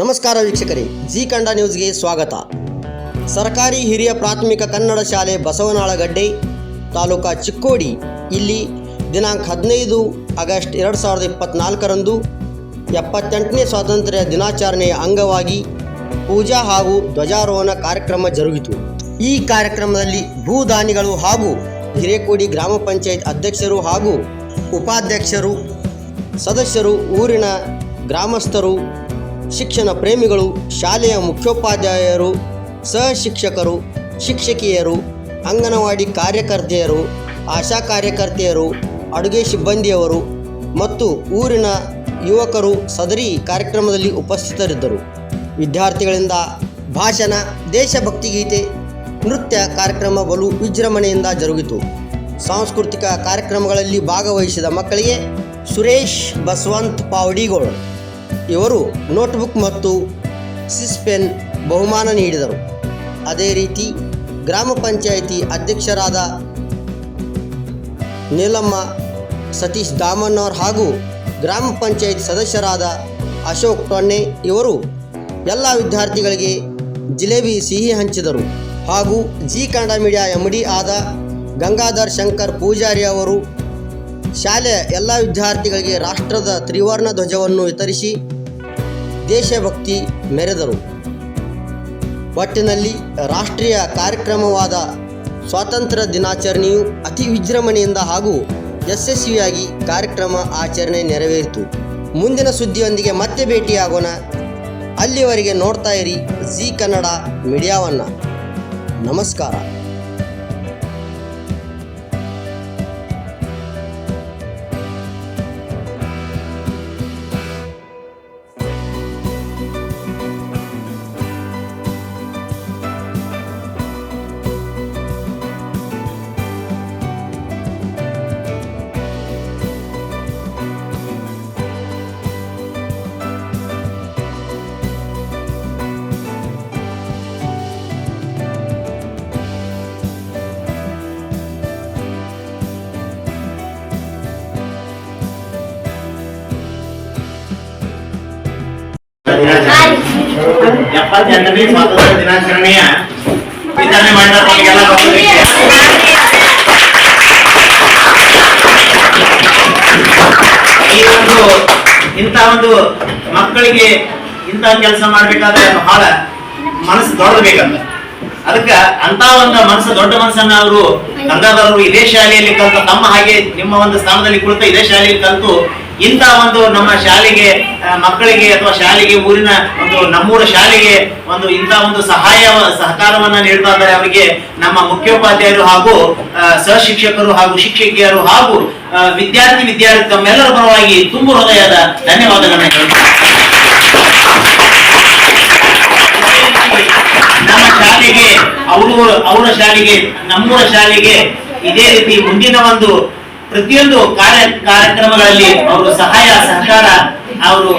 ನಮಸ್ಕಾರ ವೀಕ್ಷಕರೇ, ಜಿ ಕಂಡ ನ್ಯೂಸ್ಗೆ ಸ್ವಾಗತ. ಸರ್ಕಾರಿ ಹಿರಿಯ ಪ್ರಾಥಮಿಕ ಕನ್ನಡ ಶಾಲೆ ಬಸವನಾಳಗಡ್ಡೆ ತಾಲೂಕಾ ಚಿಕ್ಕೋಡಿ, ಇಲ್ಲಿ ದಿನಾಂಕ ಹದಿನೈದು ಆಗಸ್ಟ್ ಎರಡು ಸಾವಿರದ ಇಪ್ಪತ್ತ್ನಾಲ್ಕರಂದು ಎಪ್ಪತ್ತೆಂಟನೇ ಸ್ವಾತಂತ್ರ್ಯ ದಿನಾಚರಣೆಯ ಅಂಗವಾಗಿ ಪೂಜಾ ಹಾಗೂ ಧ್ವಜಾರೋಹಣ ಕಾರ್ಯಕ್ರಮ ಜರುಗಿತು. ಈ ಕಾರ್ಯಕ್ರಮದಲ್ಲಿ ಭೂದಾನಿಗಳು ಹಾಗೂ ಹಿರೇಕೋಡಿ ಗ್ರಾಮ ಪಂಚಾಯತ್ ಅಧ್ಯಕ್ಷರು ಹಾಗೂ ಉಪಾಧ್ಯಕ್ಷರು, ಸದಸ್ಯರು, ಊರಿನ ಗ್ರಾಮಸ್ಥರು ಶಿಕ್ಷಣ ಪ್ರೇಮಿಗಳು, ಶಾಲೆಯ ಮುಖ್ಯೋಪಾಧ್ಯಾಯರು ಸಹ ಶಿಕ್ಷಕರು ಶಿಕ್ಷಕಿಯರು, ಅಂಗನವಾಡಿ ಕಾರ್ಯಕರ್ತೆಯರು, ಆಶಾ ಕಾರ್ಯಕರ್ತೆಯರು, ಅಡುಗೆ ಸಿಬ್ಬಂದಿಯವರು ಮತ್ತು ಊರಿನ ಯುವಕರು ಸದರಿ ಕಾರ್ಯಕ್ರಮದಲ್ಲಿ ಉಪಸ್ಥಿತರಿದ್ದರು. ವಿದ್ಯಾರ್ಥಿಗಳಿಂದ ಭಾಷಣ, ದೇಶಭಕ್ತಿ ಗೀತೆ, ನೃತ್ಯ ಕಾರ್ಯಕ್ರಮ ಬಲು ವಿಜೃಂಭಣೆಯಿಂದ ಜರುಗಿತು. ಸಾಂಸ್ಕೃತಿಕ ಕಾರ್ಯಕ್ರಮಗಳಲ್ಲಿ ಭಾಗವಹಿಸಿದ ಮಕ್ಕಳಿಗೆ ಸುರೇಶ್ ಬಸವಂತ್ ಪಾವಡಿಗೋಳ್. ಇವರು ನೋಟ್ಬುಕ್ ಮತ್ತು ಸಿಸ್ಪೆನ್ ಬಹುಮಾನ ನೀಡಿದರು. ಅದೇ ರೀತಿ ಗ್ರಾಮ ಪಂಚಾಯಿತಿ ಅಧ್ಯಕ್ಷರಾದ ನೀಲಮ್ಮ, ಸತೀಶ್ ದಾಮಣ್ಣವ್ರ ಹಾಗೂ ಗ್ರಾಮ ಪಂಚಾಯತ್ ಸದಸ್ಯರಾದ ಅಶೋಕ್ ಟೊನ್ನೆ ಇವರು ಎಲ್ಲ ವಿದ್ಯಾರ್ಥಿಗಳಿಗೆ ಜಿಲೇಬಿ ಸಿಹಿ ಹಂಚಿದರು. ಹಾಗೂ Zee Kannada media M D ಆದ ಗಂಗಾಧರ್ ಶಂಕರ್ ಪೂಜಾರಿ ಅವರು ಶಾಲೆಯ ಎಲ್ಲ ವಿದ್ಯಾರ್ಥಿಗಳಿಗೆ ರಾಷ್ಟ್ರದ ತ್ರಿವರ್ಣ ಧ್ವಜವನ್ನು ವಿತರಿಸಿ ದೇಶಭಕ್ತಿ ಮೆರೆದರು. ಒಟ್ಟಿನಲ್ಲಿ ರಾಷ್ಟ್ರೀಯ ಕಾರ್ಯಕ್ರಮವಾದ ಸ್ವಾತಂತ್ರ್ಯ ದಿನಾಚರಣೆಯು ಅತಿ ವಿಜೃಂಭಣೆಯಿಂದ ಹಾಗೂ ಯಶಸ್ವಿಯಾಗಿ ಕಾರ್ಯಕ್ರಮ ಆಚರಣೆ ನೆರವೇರಿತು. ಮುಂದಿನ ಸುದ್ದಿಯೊಂದಿಗೆ ಮತ್ತೆ ಭೇಟಿಯಾಗೋಣ. ಅಲ್ಲಿವರೆಗೆ ನೋಡ್ತಾ ಇರಿ ಜಿ ಕನ್ನಡ ಮೀಡಿಯಾವನ್ನು. ನಮಸ್ಕಾರ. ಎಪ್ಪತ್ತೆಂಟನೇ ಸ್ವಾತಂತ್ರ್ಯ ದಿನಾಚರಣೆಯ ವಿತರಣೆ ಮಾಡಿದ. ಈ ಒಂದು ಒಂದು ಮಕ್ಕಳಿಗೆ ಇಂತ ಕೆಲಸ ಮಾಡ್ಬೇಕಾದ್ರೆ ಬಹಳ ಮನಸ್ಸು ದೊಡ್ಡಬೇಕಂತ ಅದಕ್ಕ ಅಂತ ಒಂದು ಮನಸ್ಸು, ದೊಡ್ಡ ಮನಸ್ಸನ್ನ ಅವರು ಗಂಗಾಧರರು ಇದೇ ಶಾಲೆಯಲ್ಲಿ ಕಲ್ತ, ತಮ್ಮ ಹಾಗೆ ನಿಮ್ಮ ಒಂದು ಸ್ಥಾನದಲ್ಲಿ ಕುಳಿತ ಇದೇ ಶಾಲೆಯಲ್ಲಿ ಕಲಿತು ಇಂಥ ಒಂದು ನಮ್ಮ ಶಾಲೆಗೆ ಮಕ್ಕಳಿಗೆ ಅಥವಾ ಶಾಲೆಗೆ ಊರಿನ ಒಂದು ನಮ್ಮೂರ ಶಾಲೆಗೆ ಒಂದು ಇಂಥ ಒಂದು ಸಹಾಯ, ಸಹಕಾರವನ್ನ ನೀಡ್ತಾ ಅವರಿಗೆ ನಮ್ಮ ಮುಖ್ಯೋಪಾಧ್ಯಾಯರು ಹಾಗೂ ಸಹ ಶಿಕ್ಷಕರು ಹಾಗೂ ಶಿಕ್ಷಕಿಯರು ಹಾಗೂ ವಿದ್ಯಾರ್ಥಿ ವಿದ್ಯಾರ್ಥಿ ತಮ್ಮೆಲ್ಲರ ಪರವಾಗಿ ತುಂಬ ಹೃದಯದ ಧನ್ಯವಾದಗಳನ್ನ ಹೇಳ್ತಾರೆ ನಮ್ಮ ಶಾಲೆಗೆ, ಅವರು, ಅವರ ಶಾಲೆಗೆ, ನಮ್ಮೂರ ಶಾಲೆಗೆ ಇದೇ ರೀತಿ ಮುಂದಿನ ಒಂದು ಪ್ರತಿಯೊಂದು ಕಾರ್ಯ, ಕಾರ್ಯಕ್ರಮಗಳಲ್ಲಿ ಅವರು ಸಹಾಯ, ಸಹಕಾರ ಅವರು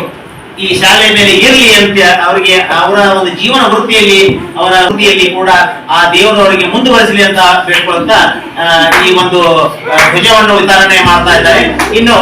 ಈ ಶಾಲೆ ಮೇಲೆ ಇರಲಿ ಅಂತ ಅವರಿಗೆ ಅವರ ಒಂದು ಜೀವನ ವೃತ್ತಿಯಲ್ಲಿ, ಅವರ ವೃತ್ತಿಯಲ್ಲಿ ಕೂಡ ಆ ದೇವರು ಅವರಿಗೆ ಮುಂದುವರಿಸಲಿ ಅಂತ ಬೇಡ್ಕೊಳ್ತಾ ಈ ಒಂದು ಧ್ವಜವನ್ನು ವಿತರಣೆ ಮಾಡ್ತಾ ಇದ್ದಾರೆ. ಇನ್ನು